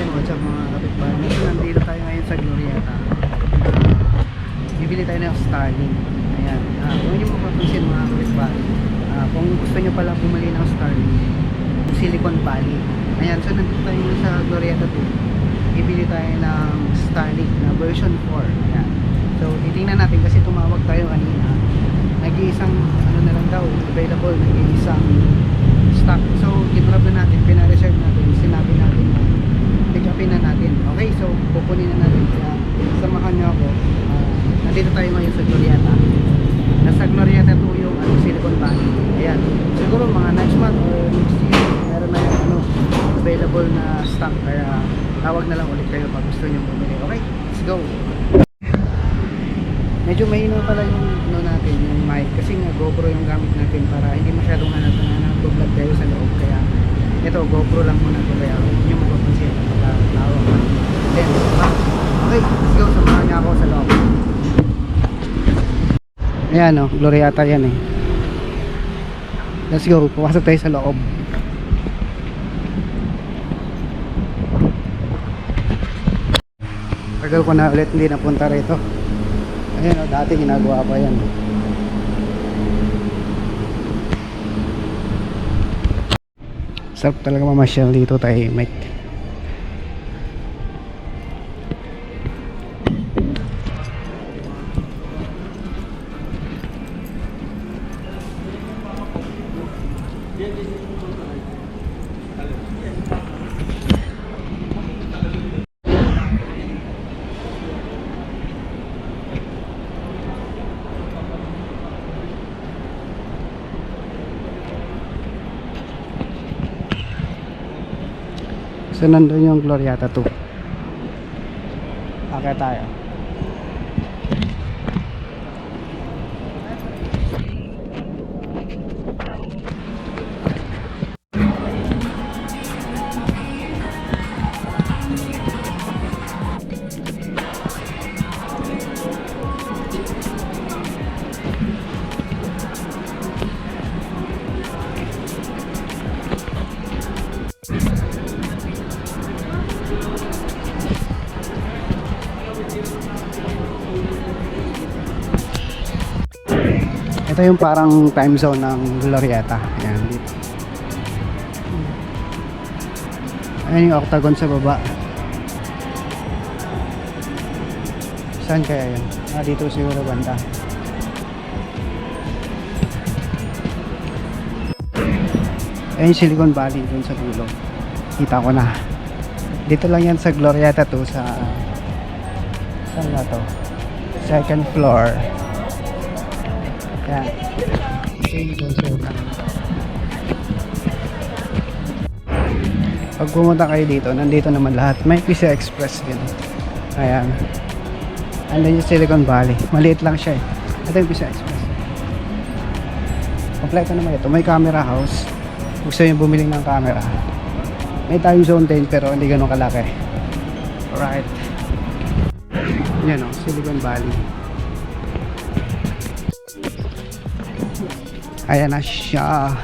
Ayan, what's up mga kapitbahay? So, nandito tayo ngayon sa Glorieta. Bibili tayo ng Starlink. Ayan. Uh, kung yung mapapansin mga kapitbahay, uh, kung gusto nyo pala bumili ng Starlink, yung Silicon Valley. Ayan, so nandito tayo sa Glorieta 2. Bibili tayo ng Starlink na version 4. Ayan. So, titingnan natin kasi tumawag tayo kanina. Nag-iisang, ano na lang daw, available, nag-iisang stock. So, kinrab na natin, pina-reserve natin, sinabi natin na pick upin na natin. Okay, so pupunin na natin. Kaya samahan niyo ako. Ah, nandito tayo ngayon sa Glorieta. Nasa Glorieta 2 yung ano, Silicon Valley. Ayan. Siguro mga next month or next year, meron na yung ano, available na stock. Kaya tawag na lang ulit kayo pag gusto niyo bumili. Okay, let's go. Medyo mahina pala yung ano natin, yung mic kasi nga GoPro yung gamit natin para hindi masyadong halata na nag-vlog tayo sa loob kaya ito GoPro lang muna to kaya huwag nyo mapapansin pagka tawag. Then, okay, let's go, samahan niya ako sa loob. Ayan o, Gloriata yan eh. Let's go, pumasok tayo sa loob. Tagal ko na ulit hindi napunta rito. Ayan o, dati ginagawa pa yan. Sarap talaga mamasyal dito tayo, Mike. So nandun yung Gloriata 2 Akit tayo Ito yung parang time zone ng Glorieta. Ayan. Dito Ayan yung octagon sa baba. Saan kaya yun? Ah dito siguro banda. Ayan yung Silicon Valley dun sa dulo. Kita ko na. Dito lang yan sa Glorieta 2 sa Saan na to? Second floor yan. Yung consultant. Pag pumunta kayo dito, nandito naman lahat. May PC Express din. Ayan. Andun yung Silicon Valley. Maliit lang siya eh. Ito yung PC Express. Kompleto naman ito. May camera house. Gusto nyo bumili ng camera. May time zone din pero hindi ganun kalaki. Alright. Yan o, Silicon Valley. Ayan na siya.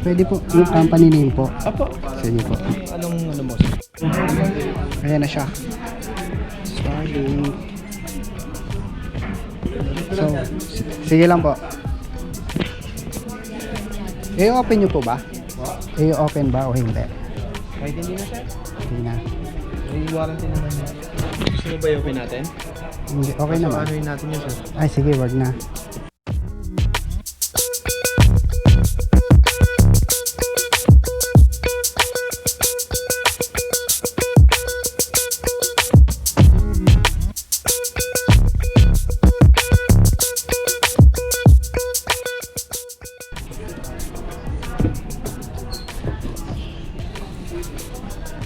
Pwede po, yung company name po. Apo. Sa inyo po. Anong ano mo? Ayan na siya. Starlink. So, sige lang po. I-open nyo po ba? I-open ba o hindi? Kahit hindi na sir. Hindi na. May warranty naman yan. Gusto mo ba i-open natin? Hindi, okay naman. ano natin yun sir? Ay, sige, wag na.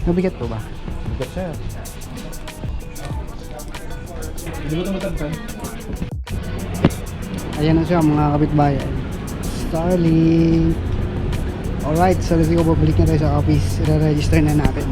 Mabigat po ba? Bigat sir. Ayan na siya mga kapitbayan. Starlink. Alright, so let's go. Babalik na tayo sa office. Re-register na natin.